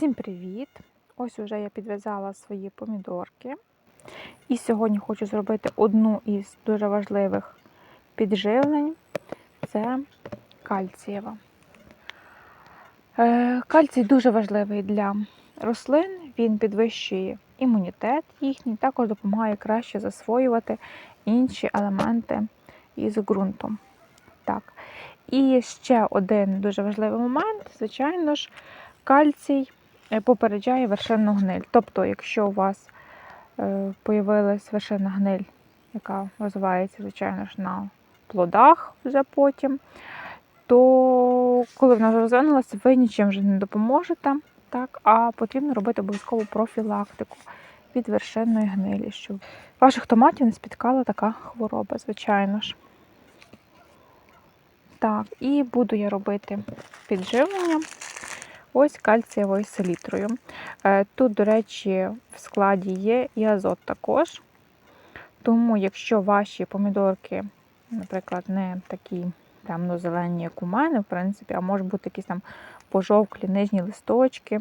Всім привіт! Ось уже я підв'язала свої помідорки. І сьогодні хочу зробити одну із дуже важливих підживлень це кальцієва. Е, Кальцій дуже важливий для рослин, він підвищує імунітет їхній, також допомагає краще засвоювати інші елементи із ґрунтом. Так. І ще один дуже важливий момент, звичайно ж, кальцій попереджає вершинну гниль. Тобто, якщо у вас е, появилась вершинна гниль, яка розвивається, звичайно ж, на плодах вже потім, то коли вона розвинулася, ви нічим вже не допоможете, так, а потрібно робити обов'язково профілактику від вершинної гнилі, щоб ваших томатів не спіткала така хвороба, звичайно ж. Так, і буду я робити підживлення ось кальцієвою селітрою. Е, Тут, до речі, в складі є і азот також. Тому, якщо ваші помідорки, наприклад, не такі темно-зелені, як у мене, в принципі, а може бути якісь там пожовклі нижні листочки,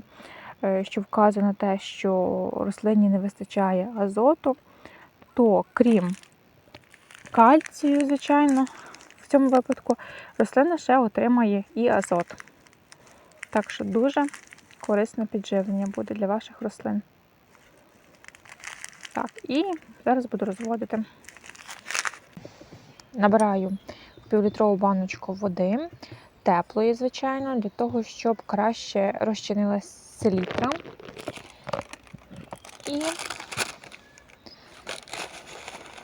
е, що вказує на те, що рослині не вистачає азоту, то крім кальцію, звичайно, в цьому випадку рослина ще отримає і азот. Так що дуже корисне підживлення буде для ваших рослин. Так, і зараз буду розводити. Набираю півлітрову баночку води, теплої, звичайно, для того, щоб краще розчинилася селітра. І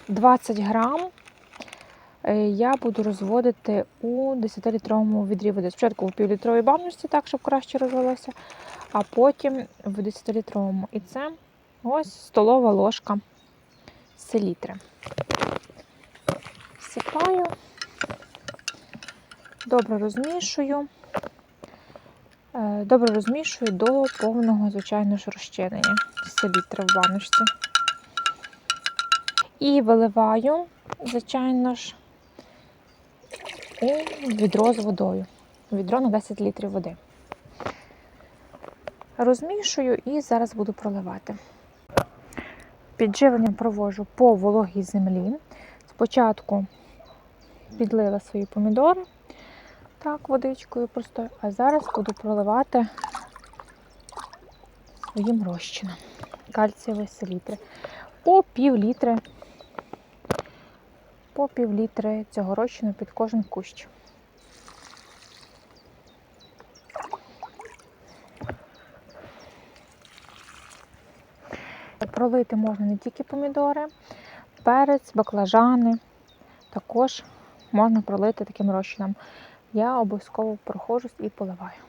20 грам я буду розводити у 10-літровому відрі води. Спочатку в півлітровій баночці, так, щоб краще розвелося, а потім в 10-літровому. І це ось столова ложка селітри. Всипаю, добре розмішую. Е, Добре розмішую до повного, звичайно ж, розчинення селітри в баночці. І виливаю, звичайно ж, у відро з водою. Відро на 10 літрів води. Розмішую і зараз буду проливати. Підживлення провожу по вологій землі. Спочатку підлила свої помідори, так, водичкою простою, а зараз буду проливати своїм розчином кальцієвої селітри. По пів літри, по пів літри цього розчину під кожен кущ. Пролити можна не тільки помідори, перець, баклажани. Також можна пролити таким розчином. Я обов'язково проходжусь і поливаю.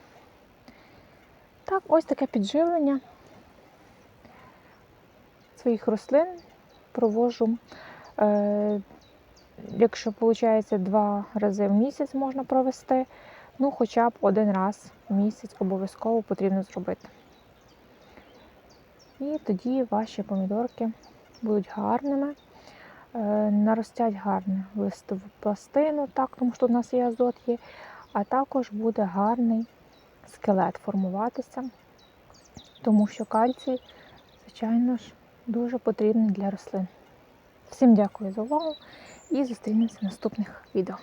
Так, ось таке підживлення своїх рослин провожу. Якщо виходить, два рази в місяць можна провести, ну хоча б один раз в місяць обов'язково потрібно зробити. І тоді ваші помідорки будуть гарними, е, наростять гарну листову пластину, так, тому що у нас є азот є, а також буде гарний скелет формуватися, тому що кальцій, звичайно ж, дуже потрібний для рослин. Всім дякую за увагу і зустрінемося в наступних відео.